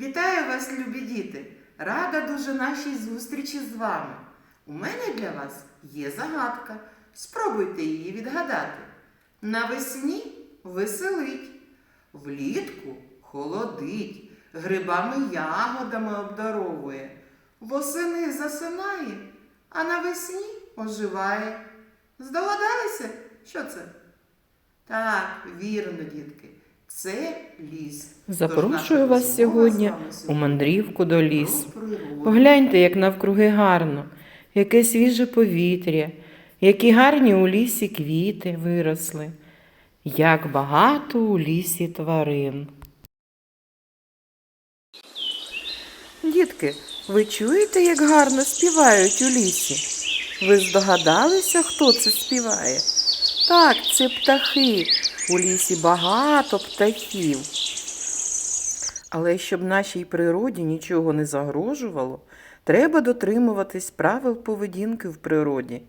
Вітаю вас, любі діти! Рада дуже нашій зустрічі з вами. У мене для вас є загадка. Спробуйте її відгадати. Навесні веселить, влітку холодить, грибами ягодами обдаровує, восени засинає, а навесні оживає. Здогадалися, що це? Так, вірно, дітки, це ліс. Запрошую вас сьогодні у мандрівку до лісу. Погляньте, як навкруги гарно, яке свіже повітря, які гарні у лісі квіти виросли, як багато у лісі тварин. Дітки, ви чуєте, як гарно співають у лісі? Ви здогадалися, хто це співає? Так, це птахи. У лісі багато птахів. Але щоб нашій природі нічого не загрожувало, треба дотримуватись правил поведінки в природі.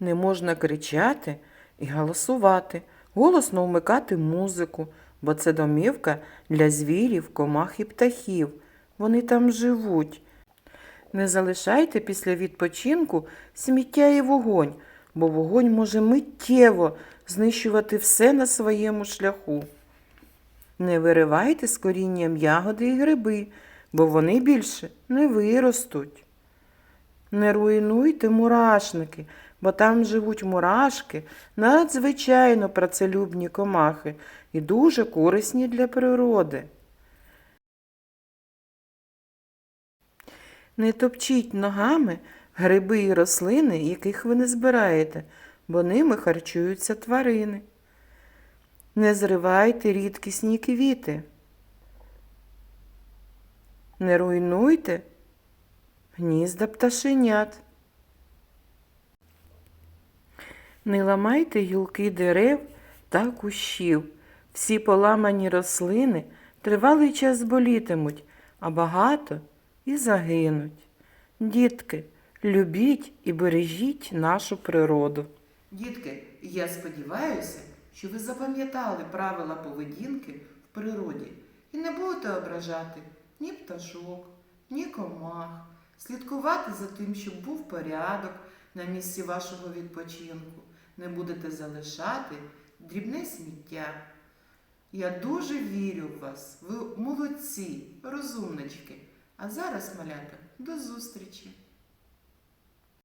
Не можна кричати і голосувати, голосно вмикати музику, бо це домівка для звірів, комах і птахів. Вони там живуть. Не залишайте після відпочинку сміття і вогонь, бо вогонь може миттєво знищувати все на своєму шляху. Не виривайте з корінням ягоди і гриби, бо вони більше не виростуть. Не руйнуйте мурашники, бо там живуть мурашки, надзвичайно працелюбні комахи і дуже корисні для природи. Не топчіть ногами гриби і рослини, яких ви не збираєте, бо ними харчуються тварини. Не зривайте рідкісні квіти. Не руйнуйте гнізда пташенят. Не ламайте гілки дерев та кущів. Всі поламані рослини тривалий час болітимуть, а багато і загинуть. Дітки, любіть і бережіть нашу природу. Дітки, я сподіваюся, що ви запам'ятали правила поведінки в природі і не будете ображати ні пташок, ні комах, слідкувати за тим, щоб був порядок на місці вашого відпочинку, не будете залишати дрібне сміття. Я дуже вірю в вас. Ви молодці, розумнички. А зараз, малята, до зустрічі!